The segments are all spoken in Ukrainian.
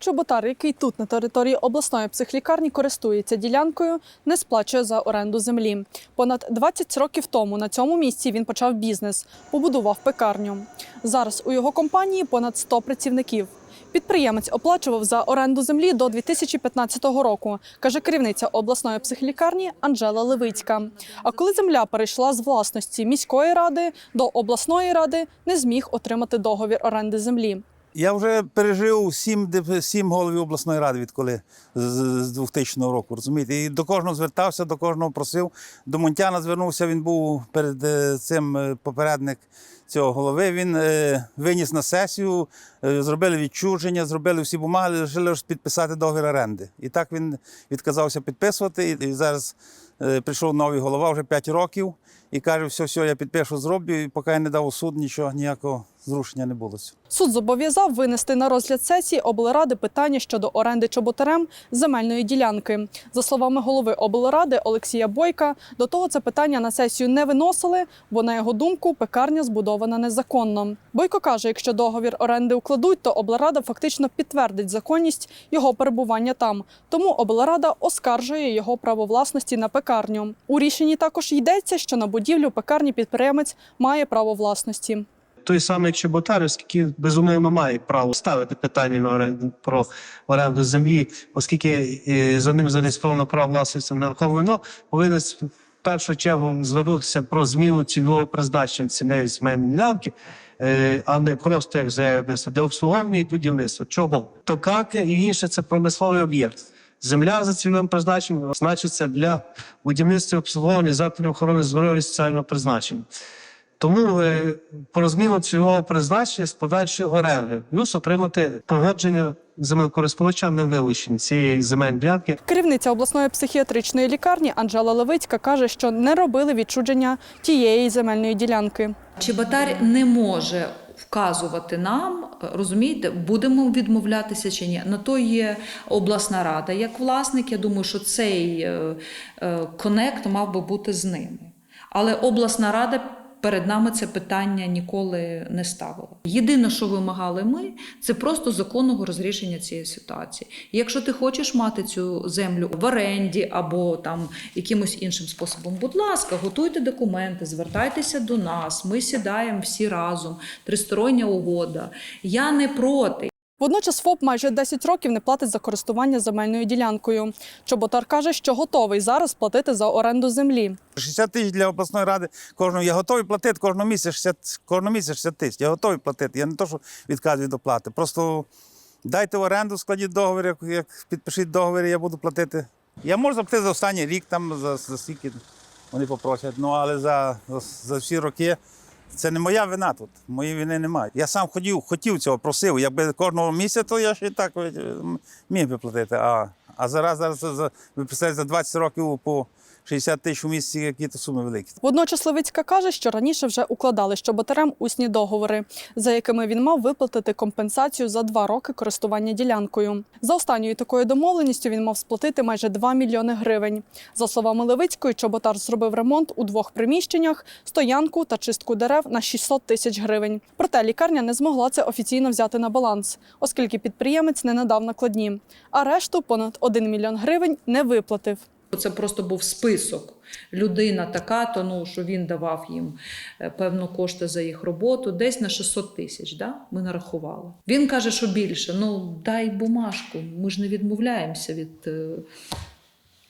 Чоботар, який тут на території обласної психлікарні користується ділянкою, не сплачує за оренду землі. Понад 20 років тому на цьому місці він почав бізнес, побудував пекарню. Зараз у його компанії понад 100 працівників. Підприємець оплачував за оренду землі до 2015 року, каже керівниця обласної психлікарні Анжела Левицька. А коли земля перейшла з власності міської ради до обласної ради, не зміг отримати договір оренди землі. Я вже пережив сім, сім головів обласної ради, відколи з, з- з 2000 року. Розумієте? І до кожного звертався, до кожного просив. До Монтяна звернувся. Він був перед е, цим е, попередник цього голови. Він е, виніс на сесію, зробили відчуження, зробили всі бумаги, лишили підписати договір оренди. І так він відказався підписувати. І, зараз прийшов новий голова вже 5 років і каже: все, все, я підпишу, зроблю. І поки я не дав у суд, нічого ніякого зрушення не було. Суд зобов'язав винести на розгляд сесії облради питання щодо оренди чоботарем земельної ділянки. За словами голови облради Олексія Бойка, до того це питання на сесію не виносили, бо на його думку пекарня збудована незаконно. Бойко каже, якщо договір оренди укладуть, то облрада фактично підтвердить законність його перебування там. Тому облрада оскаржує його право власності на пекарню. У рішенні також йдеться, що на будівлю пекарні підприємець має право власності. Той самий Чеботарівський, який безумовно має право ставити питання на оренду про оренду землі, оскільки е, за ним зареєстровано право власності на майно, повинен в першу чергу звернутися про зміну цільового призначення цієї земельної ділянки, е, а не просто як заявництво для обслуговування і будівництва. Чого? То карти і інше це промисловий об'єкт. Земля за цільовим призначенням значиться для будівництва і обслуговування закладів охорони здоров'я соціального призначення. Тому е, по зміну цього призначення з подальшої оренди плюс отримати погодження землекористувача на вилучення цієї земельної ділянки Керівниця обласної психіатричної лікарні Анжела Левицька каже, що не робили відчудження тієї земельної ділянки. Чеботар не може вказувати нам, розумієте, будемо відмовлятися чи ні. На то є обласна рада як власник. Я думаю, що цей е, е, конект мав би бути з ними. Але обласна рада. Перед нами це питання ніколи не ставила. Єдине, що вимагали ми, це просто законного розрішення цієї ситуації. Якщо ти хочеш мати цю землю в оренді або там якимось іншим способом, будь ласка, готуйте документи, звертайтеся до нас. Ми сідаємо всі разом. Тристороння угода. Я не проти. Водночас ФОП майже 10 років не платить за користування земельною ділянкою. Чоботар каже, що готовий зараз платити за оренду землі. 60 тисяч для обласної ради кожного. Я готовий платити кожного місяця 60, кожного місяця 60 тисяч. Я готовий платити. Я не то, що відказую від оплати. Просто дайте в оренду, складіть договір, як, як підпишіть договір, я буду платити. Я можу заплатити за останній рік, там за, за скільки вони попросять. Ну але за, за, за всі роки це не моя вина тут. Моєї вини немає. Я сам хотів, хотів цього, просив. Якби кожного місяця, то я ще і так е, міг би платити. А, а зараз, зараз за, ви за 20 років по 60 тисяч у місяці, які то суми великі. Водночас Левицька каже, що раніше вже укладали з чоботарем усні договори, за якими він мав виплатити компенсацію за два роки користування ділянкою. За останньою такою домовленістю він мав сплатити майже 2 мільйони гривень. За словами Левицької, чоботар зробив ремонт у двох приміщеннях, стоянку та чистку дерев на 600 тисяч гривень. Проте лікарня не змогла це офіційно взяти на баланс, оскільки підприємець не надав накладні, а решту понад 1 мільйон гривень не виплатив. Це просто був список. Людина така, то ну що він давав їм е, певно кошти за їх роботу, десь на 600 тисяч. Да? Ми нарахували. Він каже, що більше. Ну дай бумажку. Ми ж не відмовляємося від.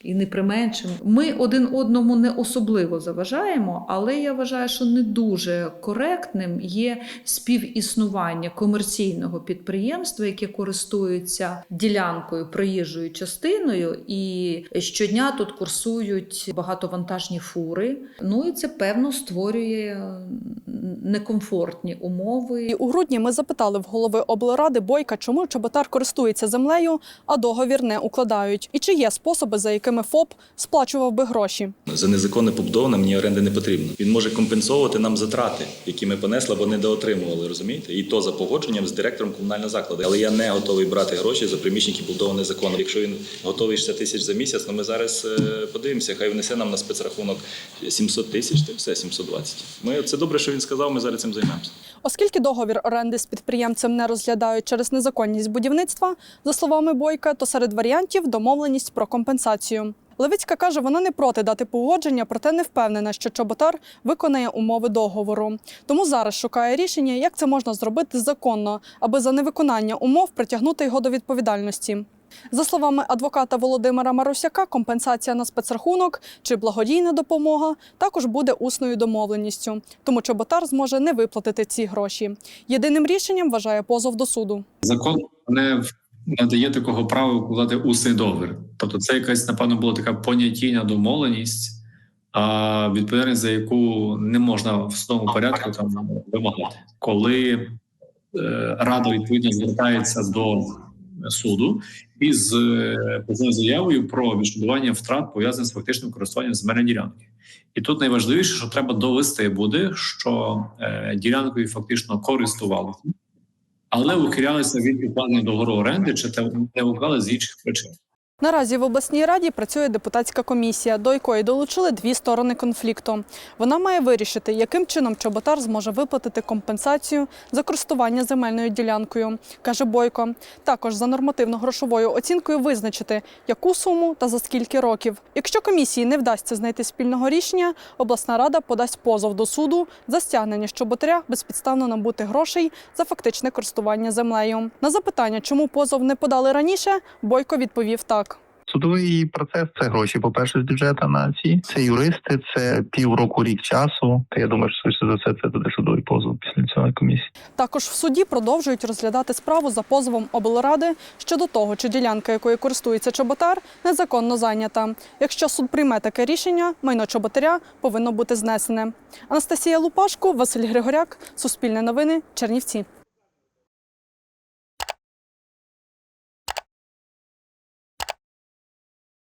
Е, І не применшимо. Ми один одному не особливо заважаємо, але я вважаю, що не дуже коректним є співіснування комерційного підприємства, яке користується ділянкою проїжджою частиною, і щодня тут курсують багатовантажні фури. Ну і це певно створює некомфортні умови. І у грудні ми запитали в голови облради Бойка, чому чоботар користується землею, а договір не укладають, і чи є способи, за якими ФОП сплачував би гроші. За незаконне побудоване мені оренди не потрібно. Він може компенсовувати нам затрати, які ми понесли або недоотримували, розумієте? І то за погодженням з директором комунального закладу. Але я не готовий брати гроші за приміщення, які побудовані незаконно. Якщо він готовий 60 тисяч за місяць, ну ми зараз е, подивимося, хай внесе нам на спецрахунок 700 тисяч, то все 720. Ми це добре, що він сказав. Ми зараз цим займемося. Оскільки договір оренди з підприємцем не розглядають через незаконність будівництва, за словами Бойка, то серед варіантів домовленість про компенсацію. Левицька каже, вона не проти дати погодження, проте не впевнена, що Чоботар виконає умови договору. Тому зараз шукає рішення, як це можна зробити законно, аби за невиконання умов притягнути його до відповідальності. За словами адвоката Володимира Марусяка, компенсація на спецрахунок чи благодійна допомога також буде усною домовленістю, тому Чоботар зможе не виплатити ці гроші. Єдиним рішенням вважає позов до суду. закон не надає такого права укладати усний договір. Тобто, це якась, напевно, була така понятійна домовленість, а відповідальність за яку не можна в судовому порядку там вимагати. Коли е, рада відповідно звертається до суду із е, заявою про відшкодування втрат пов'язаних з фактичним користуванням земельної ділянки. І тут найважливіше, що треба довести буде, що е, ділянкою фактично користувалися, але ухилялися від укладення договору оренди чи те не уклали з інших причин. Наразі в обласній раді працює депутатська комісія, до якої долучили дві сторони конфлікту. Вона має вирішити, яким чином Чоботар зможе виплатити компенсацію за користування земельною ділянкою, каже Бойко. Також за нормативно-грошовою оцінкою визначити, яку суму та за скільки років. Якщо комісії не вдасться знайти спільного рішення, обласна рада подасть позов до суду за стягнення з Чоботаря безпідставно набути грошей за фактичне користування землею. На запитання, чому позов не подали раніше, Бойко відповів так. Судовий процес це гроші, по-перше, з бюджету нації. Це юристи, це півроку рік часу. Та я думаю, що швидше за все це буде судовий позов після цієї комісії. Також в суді продовжують розглядати справу за позовом облради щодо того, чи ділянка, якою користується чоботар, незаконно зайнята. Якщо суд прийме таке рішення, майно чоботаря повинно бути знесене. Анастасія Лупашко, Василь Григоряк, Суспільне новини, Чернівці.